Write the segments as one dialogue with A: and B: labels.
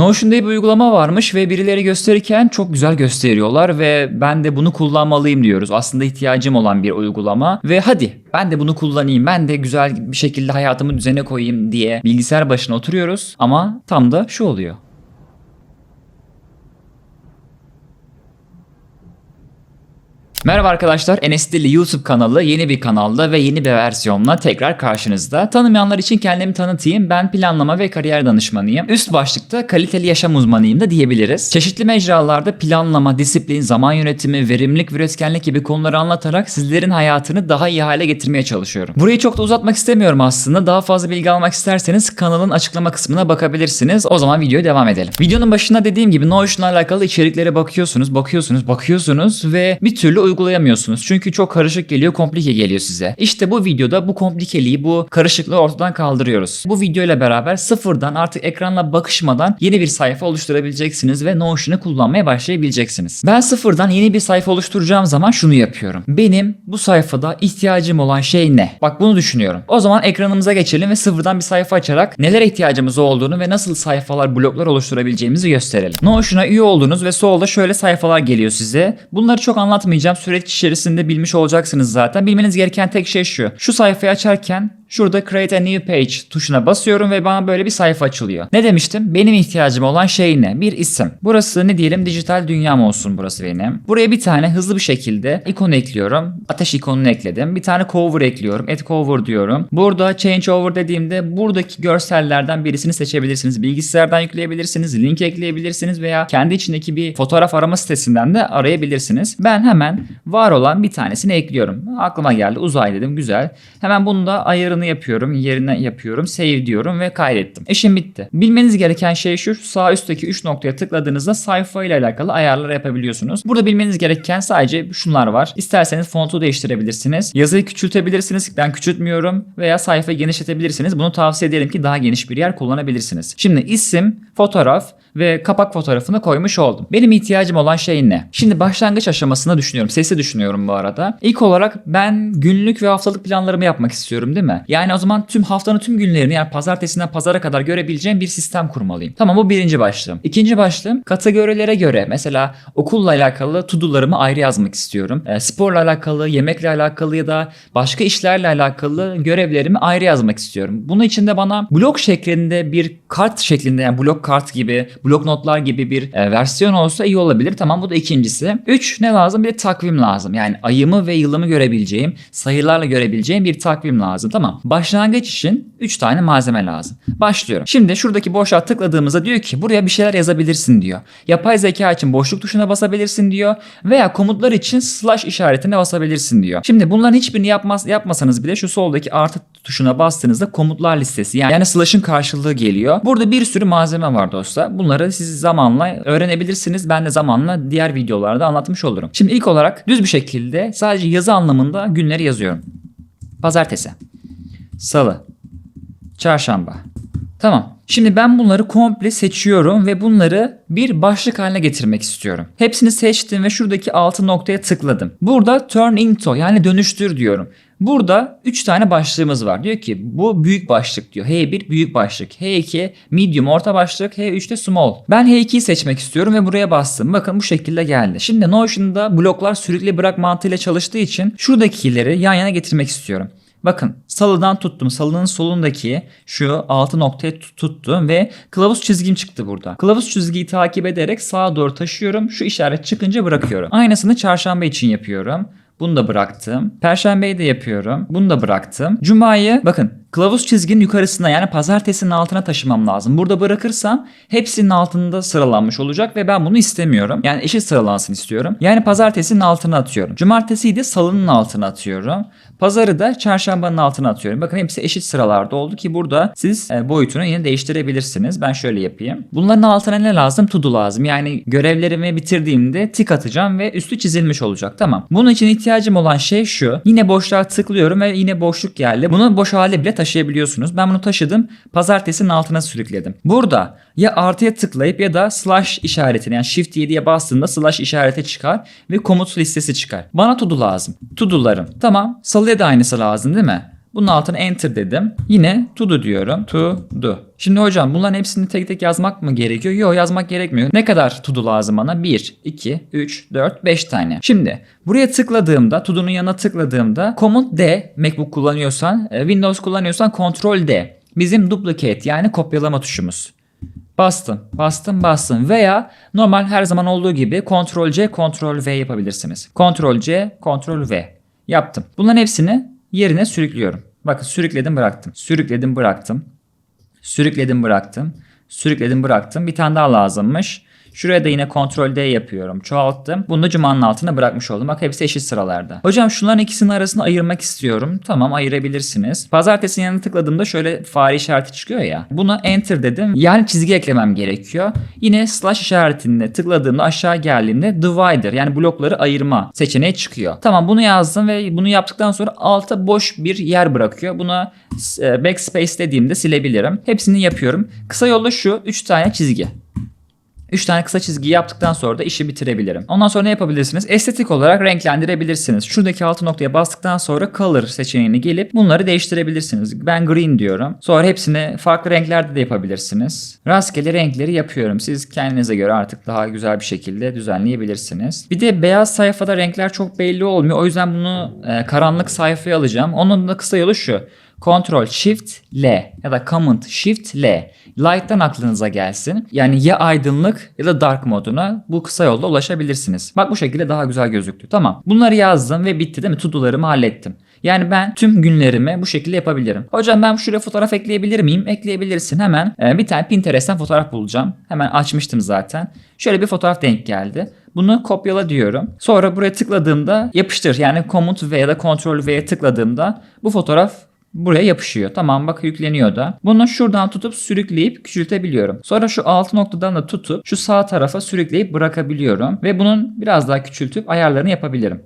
A: Notion diye bir uygulama varmış ve birileri gösterirken çok güzel gösteriyorlar ve ben de bunu kullanmalıyım diyoruz. Aslında ihtiyacım olan bir uygulama ve hadi ben de bunu kullanayım, ben de güzel bir şekilde hayatımı düzene koyayım diye bilgisayar başına oturuyoruz ama tam da şu oluyor. Merhaba arkadaşlar, Enes Dili YouTube kanalı yeni bir kanalda ve yeni bir versiyonla tekrar karşınızda. Tanımayanlar için kendimi tanıtayım. Ben planlama ve kariyer danışmanıyım. Üst başlıkta kaliteli yaşam uzmanıyım da diyebiliriz. Çeşitli mecralarda planlama, disiplin, zaman yönetimi, verimlilik ve üretkenlik gibi konuları anlatarak sizlerin hayatını daha iyi hale getirmeye çalışıyorum. Burayı çok da uzatmak istemiyorum aslında. Daha fazla bilgi almak isterseniz kanalın açıklama kısmına bakabilirsiniz. O zaman videoya devam edelim. Videonun başında dediğim gibi Notion'la alakalı içeriklere bakıyorsunuz, bakıyorsunuz, bakıyorsunuz ve bir türlü uygulayamıyorsunuz. Çünkü çok karışık geliyor, komplike geliyor size. İşte bu videoda bu komplikeliği, bu karışıklığı ortadan kaldırıyoruz. Bu video ile beraber sıfırdan artık ekranla bakışmadan yeni bir sayfa oluşturabileceksiniz ve Notion'ı kullanmaya başlayabileceksiniz. Ben sıfırdan yeni bir sayfa oluşturacağım zaman şunu yapıyorum. Benim bu sayfada ihtiyacım olan şey ne? Bak bunu düşünüyorum. O zaman ekranımıza geçelim ve sıfırdan bir sayfa açarak nelere ihtiyacımız olduğunu ve nasıl sayfalar, bloklar oluşturabileceğimizi gösterelim. Notion'a üye oldunuz ve solda şöyle sayfalar geliyor size. Bunları çok anlatmayacağım. Süreç içerisinde bilmiş olacaksınız zaten. Bilmeniz gereken tek şey şu. Şu sayfayı açarken Şurada Create a New Page tuşuna basıyorum ve bana böyle bir sayfa açılıyor. Ne demiştim? Benim ihtiyacım olan şey ne? Bir isim. Burası ne diyelim dijital dünyam olsun burası benim. Buraya bir tane hızlı bir şekilde ikon ekliyorum. Ateş ikonunu ekledim. Bir tane cover ekliyorum. Add cover diyorum. Burada change over dediğimde buradaki görsellerden birisini seçebilirsiniz. Bilgisayardan yükleyebilirsiniz. Link ekleyebilirsiniz veya kendi içindeki bir fotoğraf arama sitesinden de arayabilirsiniz. Ben hemen var olan bir tanesini ekliyorum. Aklıma geldi uzay dedim güzel. Hemen bunu da ayarını yapıyorum, yerine yapıyorum, save diyorum ve kaydettim. İşim bitti. Bilmeniz gereken şey şu, sağ üstteki 3 noktaya tıkladığınızda sayfa ile alakalı ayarlar yapabiliyorsunuz. Burada bilmeniz gereken sadece şunlar var. İsterseniz fontu değiştirebilirsiniz. Yazıyı küçültebilirsiniz. Ben küçültmüyorum veya sayfayı genişletebilirsiniz. Bunu tavsiye ederim ki daha geniş bir yer kullanabilirsiniz. Şimdi isim, fotoğraf ve kapak fotoğrafını koymuş oldum. Benim ihtiyacım olan şey ne? Şimdi başlangıç aşamasında düşünüyorum. Sesi düşünüyorum bu arada. İlk olarak ben günlük ve haftalık planlarımı yapmak istiyorum değil mi? Yani o zaman tüm haftanın tüm günlerini yani pazartesinden pazara kadar görebileceğim bir sistem kurmalıyım. Tamam bu birinci başlığım. İkinci başlığım kategorilere göre mesela okulla alakalı to-do'larımı ayrı yazmak istiyorum. E, sporla alakalı, yemekle alakalı ya da başka işlerle alakalı görevlerimi ayrı yazmak istiyorum. Bunun için de bana blok şeklinde bir kart şeklinde yani blok kart gibi blok notlar gibi bir e, versiyon olsa iyi olabilir. Tamam bu da ikincisi. Üç ne lazım? Bir de takvim lazım. Yani ayımı ve yılımı görebileceğim, sayılarla görebileceğim bir takvim lazım. Tamam. Başlangıç için 3 tane malzeme lazım. Başlıyorum. Şimdi şuradaki boşluğa tıkladığımızda diyor ki buraya bir şeyler yazabilirsin diyor. Yapay zeka için boşluk tuşuna basabilirsin diyor. Veya komutlar için slash işaretine basabilirsin diyor. Şimdi bunların hiçbirini yapmaz, yapmasanız bile şu soldaki artı tuşuna bastığınızda komutlar listesi yani, yani slash'ın karşılığı geliyor. Burada bir sürü malzeme var dostlar. Bunları siz zamanla öğrenebilirsiniz. Ben de zamanla diğer videolarda anlatmış olurum. Şimdi ilk olarak düz bir şekilde sadece yazı anlamında günleri yazıyorum. Pazartesi, salı, çarşamba. Tamam. Şimdi ben bunları komple seçiyorum ve bunları bir başlık haline getirmek istiyorum. Hepsini seçtim ve şuradaki altı noktaya tıkladım. Burada turn into yani dönüştür diyorum. Burada 3 tane başlığımız var. Diyor ki bu büyük başlık diyor. H1 büyük başlık. H2 medium orta başlık. H3 de small. Ben H2'yi seçmek istiyorum ve buraya bastım. Bakın bu şekilde geldi. Şimdi Notion'da bloklar sürekli bırak mantığıyla çalıştığı için şuradakileri yan yana getirmek istiyorum. Bakın salıdan tuttum. Salının solundaki şu altı noktaya tuttum ve kılavuz çizgim çıktı burada. Kılavuz çizgiyi takip ederek sağa doğru taşıyorum. Şu işaret çıkınca bırakıyorum. Aynısını çarşamba için yapıyorum. Bunu da bıraktım. Perşembeyi de yapıyorum. Bunu da bıraktım. Cuma'yı bakın kılavuz çizginin yukarısına yani pazartesinin altına taşımam lazım. Burada bırakırsam hepsinin altında sıralanmış olacak ve ben bunu istemiyorum. Yani eşit sıralansın istiyorum. Yani pazartesinin altına atıyorum. Cumartesiyi salının altına atıyorum. Pazarı da çarşambanın altına atıyorum. Bakın hepsi eşit sıralarda oldu ki burada siz e, boyutunu yine değiştirebilirsiniz. Ben şöyle yapayım. Bunların altına ne lazım? To do lazım. Yani görevlerimi bitirdiğimde tik atacağım ve üstü çizilmiş olacak. Tamam. Bunun için ihtiyacım olan şey şu. Yine boşluğa tıklıyorum ve yine boşluk geldi. Bunu boş hale bile taşıyabiliyorsunuz. Ben bunu taşıdım. Pazartesinin altına sürükledim. Burada ya artıya tıklayıp ya da slash işaretini yani shift 7'ye bastığımda slash işareti çıkar ve komut listesi çıkar. Bana to do lazım. To do'larım. Tamam. Salıya da aynısı lazım değil mi? Bunun altına enter dedim. Yine to do diyorum. To do. Şimdi hocam bunların hepsini tek tek yazmak mı gerekiyor? Yok yazmak gerekmiyor. Ne kadar to do lazım bana? 1, 2, 3, 4, 5 tane. Şimdi buraya tıkladığımda, to do'nun yanına tıkladığımda Command D MacBook kullanıyorsan, e, Windows kullanıyorsan Ctrl D. Bizim duplicate yani kopyalama tuşumuz. Bastım, bastım, bastım veya normal her zaman olduğu gibi Ctrl C, Ctrl V yapabilirsiniz. Ctrl C, Ctrl V. Yaptım. Bunların hepsini yerine sürüklüyorum. Bakın sürükledim bıraktım. Sürükledim bıraktım. Sürükledim bıraktım. Sürükledim bıraktım. Bir tane daha lazımmış. Şuraya da yine Ctrl D yapıyorum. Çoğalttım. Bunu da cumanın altına bırakmış oldum. Bak hepsi eşit sıralarda. Hocam şunların ikisinin arasını ayırmak istiyorum. Tamam ayırabilirsiniz. Pazartesinin yanına tıkladığımda şöyle fare işareti çıkıyor ya. Buna enter dedim. Yani çizgi eklemem gerekiyor. Yine slash işaretine tıkladığımda aşağı geldiğimde divider yani blokları ayırma seçeneği çıkıyor. Tamam bunu yazdım ve bunu yaptıktan sonra alta boş bir yer bırakıyor. Buna e, backspace dediğimde silebilirim. Hepsini yapıyorum. Kısa yolda şu 3 tane çizgi. 3 tane kısa çizgi yaptıktan sonra da işi bitirebilirim. Ondan sonra ne yapabilirsiniz? Estetik olarak renklendirebilirsiniz. Şuradaki altı noktaya bastıktan sonra color seçeneğini gelip bunları değiştirebilirsiniz. Ben green diyorum. Sonra hepsini farklı renklerde de yapabilirsiniz. Rastgele renkleri yapıyorum. Siz kendinize göre artık daha güzel bir şekilde düzenleyebilirsiniz. Bir de beyaz sayfada renkler çok belli olmuyor. O yüzden bunu e, karanlık sayfaya alacağım. Onun da kısa yolu şu. Ctrl Shift L ya da Command Shift L. Light'tan aklınıza gelsin. Yani ya aydınlık ya da dark moduna bu kısa yolda ulaşabilirsiniz. Bak bu şekilde daha güzel gözüktü. Tamam. Bunları yazdım ve bitti değil mi? Todo'larımı hallettim. Yani ben tüm günlerimi bu şekilde yapabilirim. Hocam ben şuraya fotoğraf ekleyebilir miyim? Ekleyebilirsin. Hemen e, bir tane Pinterest'ten fotoğraf bulacağım. Hemen açmıştım zaten. Şöyle bir fotoğraf denk geldi. Bunu kopyala diyorum. Sonra buraya tıkladığımda yapıştır. Yani Command V ya da Ctrl V'ye tıkladığımda bu fotoğraf buraya yapışıyor. Tamam bak yükleniyor da. Bunu şuradan tutup sürükleyip küçültebiliyorum. Sonra şu alt noktadan da tutup şu sağ tarafa sürükleyip bırakabiliyorum. Ve bunun biraz daha küçültüp ayarlarını yapabilirim.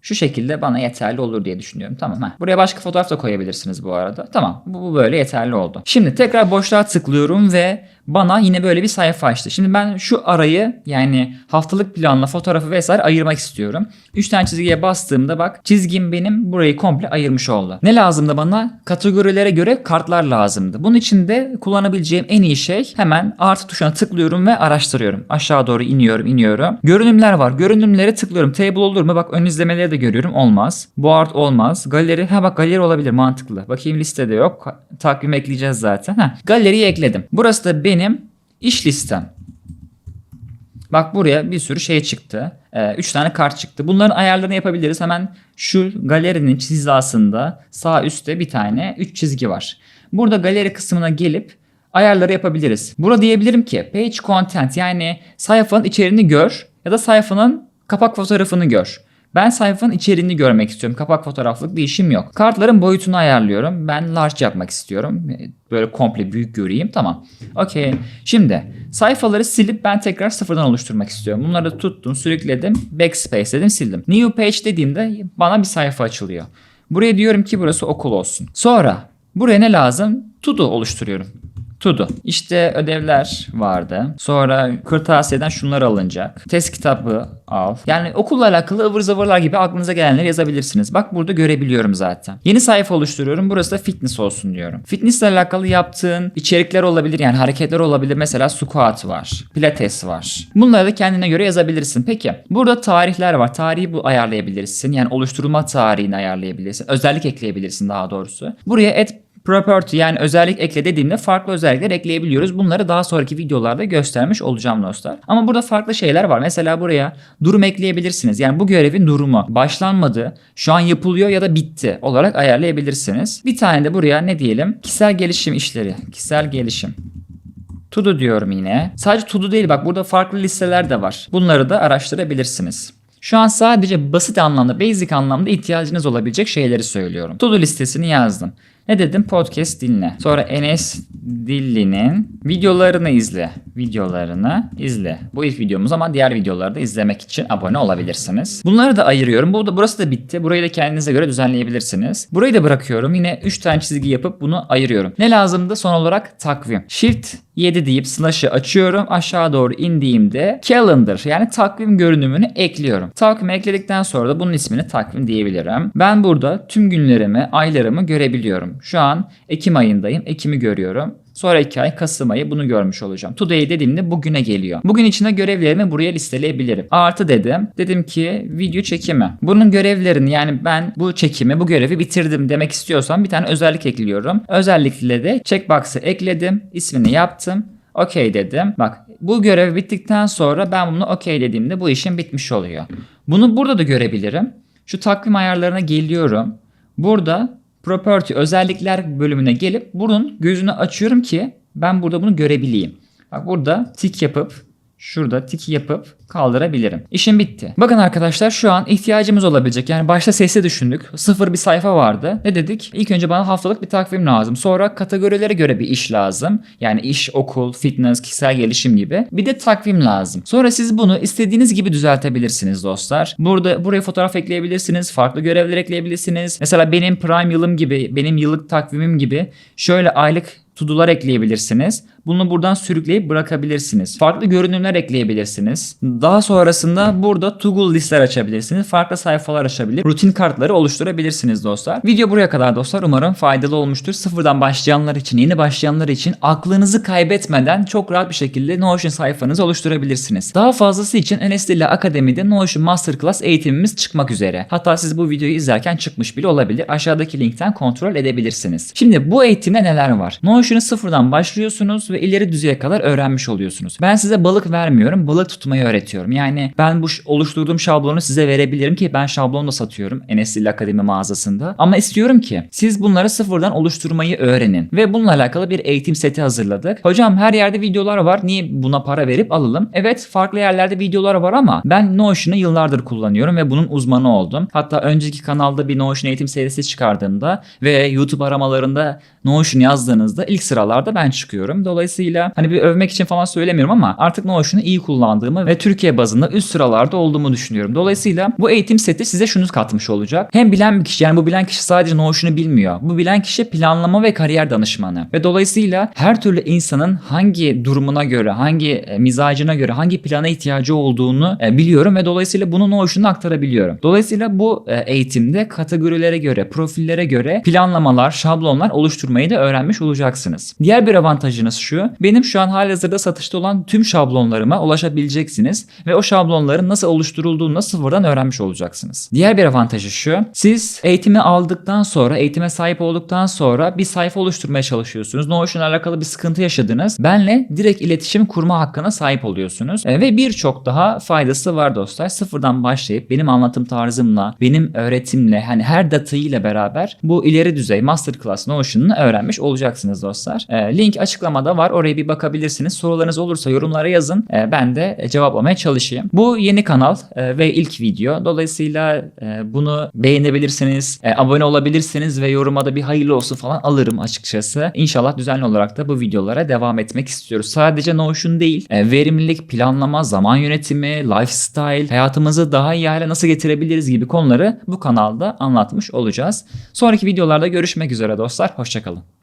A: Şu şekilde bana yeterli olur diye düşünüyorum. Tamam. Ha. Buraya başka fotoğraf da koyabilirsiniz bu arada. Tamam. Bu, bu böyle yeterli oldu. Şimdi tekrar boşluğa tıklıyorum ve bana yine böyle bir sayfa açtı. Şimdi ben şu arayı yani haftalık planla fotoğrafı vesaire ayırmak istiyorum. 3 tane çizgiye bastığımda bak çizgim benim burayı komple ayırmış oldu. Ne lazımdı bana? Kategorilere göre kartlar lazımdı. Bunun için de kullanabileceğim en iyi şey hemen artı tuşuna tıklıyorum ve araştırıyorum. Aşağı doğru iniyorum iniyorum. Görünümler var. Görünümlere tıklıyorum. Table olur mu? Bak ön izlemeleri de görüyorum. Olmaz. Board olmaz. Galeri. Ha bak galeri olabilir. Mantıklı. Bakayım listede yok. Takvim ekleyeceğiz zaten. Ha. Galeriyi ekledim. Burası da benim iş listem. Bak buraya bir sürü şey çıktı. 3 ee, tane kart çıktı. Bunların ayarlarını yapabiliriz. Hemen şu galerinin hizasında sağ üstte bir tane 3 çizgi var. Burada galeri kısmına gelip ayarları yapabiliriz. Burada diyebilirim ki page content yani sayfanın içeriğini gör ya da sayfanın kapak fotoğrafını gör. Ben sayfanın içeriğini görmek istiyorum. Kapak fotoğraflık bir işim yok. Kartların boyutunu ayarlıyorum. Ben large yapmak istiyorum. Böyle komple büyük göreyim. Tamam. Okey. Şimdi sayfaları silip ben tekrar sıfırdan oluşturmak istiyorum. Bunları tuttum, sürükledim. Backspace dedim, sildim. New page dediğimde bana bir sayfa açılıyor. Buraya diyorum ki burası okul olsun. Sonra buraya ne lazım? To do oluşturuyorum. Tudu. İşte ödevler vardı. Sonra kırtasiyeden şunlar alınacak. Test kitabı al. Yani okulla alakalı ıvır zıvırlar gibi aklınıza gelenleri yazabilirsiniz. Bak burada görebiliyorum zaten. Yeni sayfa oluşturuyorum. Burası da fitness olsun diyorum. Fitness ile alakalı yaptığın içerikler olabilir. Yani hareketler olabilir. Mesela squat var. Pilates var. Bunları da kendine göre yazabilirsin. Peki burada tarihler var. Tarihi bu ayarlayabilirsin. Yani oluşturulma tarihini ayarlayabilirsin. Özellik ekleyebilirsin daha doğrusu. Buraya et property yani özellik ekle dediğimde farklı özellikler ekleyebiliyoruz. Bunları daha sonraki videolarda göstermiş olacağım dostlar. Ama burada farklı şeyler var. Mesela buraya durum ekleyebilirsiniz. Yani bu görevin durumu başlanmadı, şu an yapılıyor ya da bitti olarak ayarlayabilirsiniz. Bir tane de buraya ne diyelim? Kişisel gelişim işleri. Kişisel gelişim. To diyorum yine. Sadece to değil bak burada farklı listeler de var. Bunları da araştırabilirsiniz. Şu an sadece basit anlamda, basic anlamda ihtiyacınız olabilecek şeyleri söylüyorum. To-do listesini yazdım. Ne dedim? Podcast dinle. Sonra Enes Dilli'nin videolarını izle. Videolarını izle. Bu ilk videomuz ama diğer videoları da izlemek için abone olabilirsiniz. Bunları da ayırıyorum. Bu da, burası da bitti. Burayı da kendinize göre düzenleyebilirsiniz. Burayı da bırakıyorum. Yine 3 tane çizgi yapıp bunu ayırıyorum. Ne lazımdı? Son olarak takvim. Shift 7 deyip slash'ı açıyorum. Aşağı doğru indiğimde calendar yani takvim görünümünü ekliyorum. Takvimi ekledikten sonra da bunun ismini takvim diyebilirim. Ben burada tüm günlerimi, aylarımı görebiliyorum. Şu an Ekim ayındayım. Ekim'i görüyorum. Sonraki ay Kasım ayı bunu görmüş olacağım. Today dediğimde bugüne geliyor. Bugün içinde görevlerimi buraya listeleyebilirim. Artı dedim. Dedim ki video çekimi. Bunun görevlerini yani ben bu çekimi bu görevi bitirdim demek istiyorsam bir tane özellik ekliyorum. Özellikle de checkbox'ı ekledim. ismini yaptım. Okey dedim. Bak bu görev bittikten sonra ben bunu okey dediğimde bu işim bitmiş oluyor. Bunu burada da görebilirim. Şu takvim ayarlarına geliyorum. Burada property özellikler bölümüne gelip bunun gözünü açıyorum ki ben burada bunu görebileyim. Bak burada tik yapıp şurada tik yapıp kaldırabilirim. İşim bitti. Bakın arkadaşlar şu an ihtiyacımız olabilecek. Yani başta sesli düşündük. Sıfır bir sayfa vardı. Ne dedik? İlk önce bana haftalık bir takvim lazım. Sonra kategorilere göre bir iş lazım. Yani iş, okul, fitness, kişisel gelişim gibi. Bir de takvim lazım. Sonra siz bunu istediğiniz gibi düzeltebilirsiniz dostlar. Burada buraya fotoğraf ekleyebilirsiniz. Farklı görevler ekleyebilirsiniz. Mesela benim prime yılım gibi, benim yıllık takvimim gibi şöyle aylık tudular ekleyebilirsiniz. Bunu buradan sürükleyip bırakabilirsiniz. Farklı görünümler ekleyebilirsiniz. Daha sonrasında burada to listeler açabilirsiniz. Farklı sayfalar açabilir. Rutin kartları oluşturabilirsiniz dostlar. Video buraya kadar dostlar. Umarım faydalı olmuştur. Sıfırdan başlayanlar için, yeni başlayanlar için aklınızı kaybetmeden çok rahat bir şekilde Notion sayfanızı oluşturabilirsiniz. Daha fazlası için NSDL Akademi'de Notion Masterclass eğitimimiz çıkmak üzere. Hatta siz bu videoyu izlerken çıkmış bile olabilir. Aşağıdaki linkten kontrol edebilirsiniz. Şimdi bu eğitimde neler var? Notion'u sıfırdan başlıyorsunuz ve ileri düzeye kadar öğrenmiş oluyorsunuz. Ben size balık vermiyorum, balık tutmayı öğretiyorum. Yani ben bu oluşturduğum şablonu size verebilirim ki ben şablon da satıyorum Enes'il Akademi mağazasında. Ama istiyorum ki siz bunları sıfırdan oluşturmayı öğrenin. Ve bununla alakalı bir eğitim seti hazırladık. Hocam her yerde videolar var. Niye buna para verip alalım? Evet farklı yerlerde videolar var ama ben Notion'u yıllardır kullanıyorum ve bunun uzmanı oldum. Hatta önceki kanalda bir Notion eğitim serisi çıkardığımda ve YouTube aramalarında Notion yazdığınızda ilk sıralarda ben çıkıyorum. Dolayısıyla hani bir övmek için falan söylemiyorum ama artık Notion'u iyi kullandığımı ve Türkiye bazında üst sıralarda olduğumu düşünüyorum. Dolayısıyla bu eğitim seti size şunu katmış olacak. Hem bilen bir kişi yani bu bilen kişi sadece Notion'u bilmiyor. Bu bilen kişi planlama ve kariyer danışmanı. Ve dolayısıyla her türlü insanın hangi durumuna göre, hangi e, mizacına göre, hangi plana ihtiyacı olduğunu e, biliyorum ve dolayısıyla bunu Notion'a aktarabiliyorum. Dolayısıyla bu e, eğitimde kategorilere göre, profillere göre planlamalar, şablonlar oluşturmayı da öğrenmiş olacaksınız. Diğer bir avantajınız şu. Benim şu an halihazırda satışta olan tüm şablonlarıma ulaşabileceksiniz ve o şablonların nasıl oluşturulduğunu da sıfırdan öğrenmiş olacaksınız. Diğer bir avantajı şu. Siz eğitimi aldıktan sonra, eğitime sahip olduktan sonra bir sayfa oluşturmaya çalışıyorsunuz. Notion'la alakalı bir sıkıntı yaşadınız. Benle direkt iletişim kurma hakkına sahip oluyorsunuz. E, ve birçok daha faydası var dostlar. Sıfırdan başlayıp benim anlatım tarzımla, benim öğretimle, hani her datayla beraber bu ileri düzey masterclass Notion'unu öğrenmiş olacaksınız dostlar. E, link açıklamada var. Oraya bir bakabilirsiniz. Sorularınız olursa yorumlara yazın. E, ben de cevaplamaya çalışayım. Bu yeni kanal e, ve ilk video. Dolayısıyla e, bunu beğenebilirsiniz, e, abone olabilirsiniz ve yoruma da bir hayırlı olsun falan alırım açıkçası. İnşallah düzenli olarak da bu videolara devam etmek istiyoruz. Sadece Notion değil, e, verimlilik, planlama, zaman yönetimi, lifestyle, hayatımızı daha iyi hale nasıl getirebiliriz gibi konuları bu kanalda anlatmış olacağız. Sonraki videolarda görüşmek üzere dostlar. Hoşçakalın.